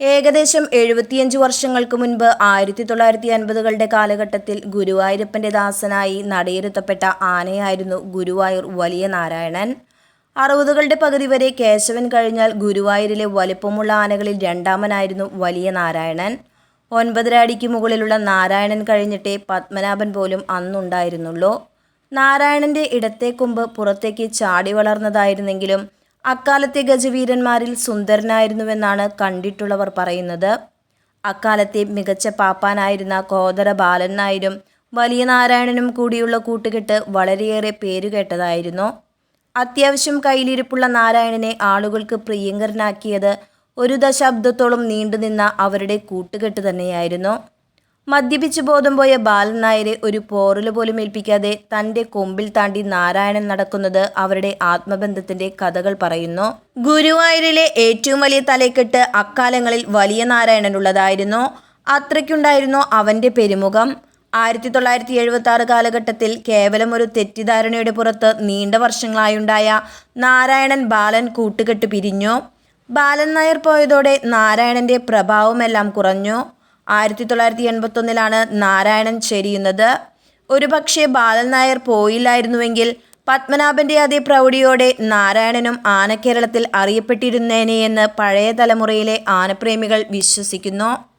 ഏകദേശം എഴുപത്തിയഞ്ച് വർഷങ്ങൾക്ക് മുൻപ് ആയിരത്തി തൊള്ളായിരത്തി അൻപതുകളുടെ കാലഘട്ടത്തിൽ ഗുരുവായൂരപ്പന്റെ ദാസനായി നടയിരുത്തപ്പെട്ട ആനയായിരുന്നു ഗുരുവായൂർ വലിയ നാരായണൻ. അറുപതുകളുടെ പകുതി വരെ കേശവൻ കഴിഞ്ഞാൽ ഗുരുവായൂരിലെ വലിപ്പമുള്ള ആനകളിൽ രണ്ടാമനായിരുന്നു വലിയ നാരായണൻ. ഒൻപതര അടിക്ക് മുകളിലുള്ള നാരായണൻ കഴിഞ്ഞിട്ടേ പത്മനാഭൻ പോലും അന്നുണ്ടായിരുന്നുള്ളൂ. നാരായണന്റെ ഇടത്തെ കൊമ്പ് പുറത്തേക്ക് ചാടി വളർന്നതായിരുന്നെങ്കിലും അക്കാലത്തെ ഗജവീരന്മാരിൽ സുന്ദരനായിരുന്നുവെന്നാണ് കണ്ടിട്ടുള്ളവർ പറയുന്നത്. അക്കാലത്തെ മികച്ച പാപ്പാനായിരുന്ന കോതര ബാലൻ നായരും വലിയ നാരായണനും കൂടിയുള്ള കൂട്ടുകെട്ട് വളരെയേറെ പേരുകേട്ടതായിരുന്നു അത്യാവശ്യം കയ്യിലിരിപ്പുള്ള നാരായണനെ ആളുകൾക്ക് പ്രിയങ്കരനാക്കിയത് ഒരു ദശാബ്ദത്തോളം നീണ്ടുനിന്ന അവരുടെ കൂട്ടുകെട്ട് തന്നെയായിരുന്നു. മദ്യപിച്ച് ബോധം പോയ ബാലൻ നായരെ ഒരു പോറൽ പോലും ഏൽപ്പിക്കാതെ തന്റെ കൊമ്പിൽ താണ്ടി നാരായണൻ നടക്കുന്നത് അവരുടെ ആത്മബന്ധത്തിന്റെ കഥകൾ പറയുന്നു. ഗുരുവായൂരിലെ ഏറ്റവും വലിയ തലക്കെട്ട് അക്കാലങ്ങളിൽ വലിയ നാരായണനുള്ളതായിരുന്നു. അത്രയ്ക്കുണ്ടായിരുന്നു അവന്റെ പെരുമുഖം. ആയിരത്തി തൊള്ളായിരത്തി എഴുപത്തി ആറ് കാലഘട്ടത്തിൽ കേവലം ഒരു തെറ്റിദ്ധാരണയുടെ പുറത്ത് നീണ്ട വർഷങ്ങളായുണ്ടായ നാരായണൻ ബാലൻ കൂട്ടുകെട്ട് പിരിഞ്ഞു. ബാലൻ നായർ പോയതോടെ നാരായണന്റെ പ്രഭാവമെല്ലാം കുറഞ്ഞു. ആയിരത്തി തൊള്ളായിരത്തി എൺപത്തൊന്നിലാണ് നാരായണൻ ചെരിയുന്നത്. ഒരുപക്ഷെ ബാലൻ നായർ പോയില്ലായിരുന്നുവെങ്കിൽ പത്മനാഭന്റെ അതേ പ്രൗഢിയോടെ നാരായണനും ആനക്കേരളത്തിൽ അറിയപ്പെട്ടിരുന്നേനെയെന്ന് പഴയ തലമുറയിലെ ആനപ്രേമികൾ വിശ്വസിക്കുന്നു.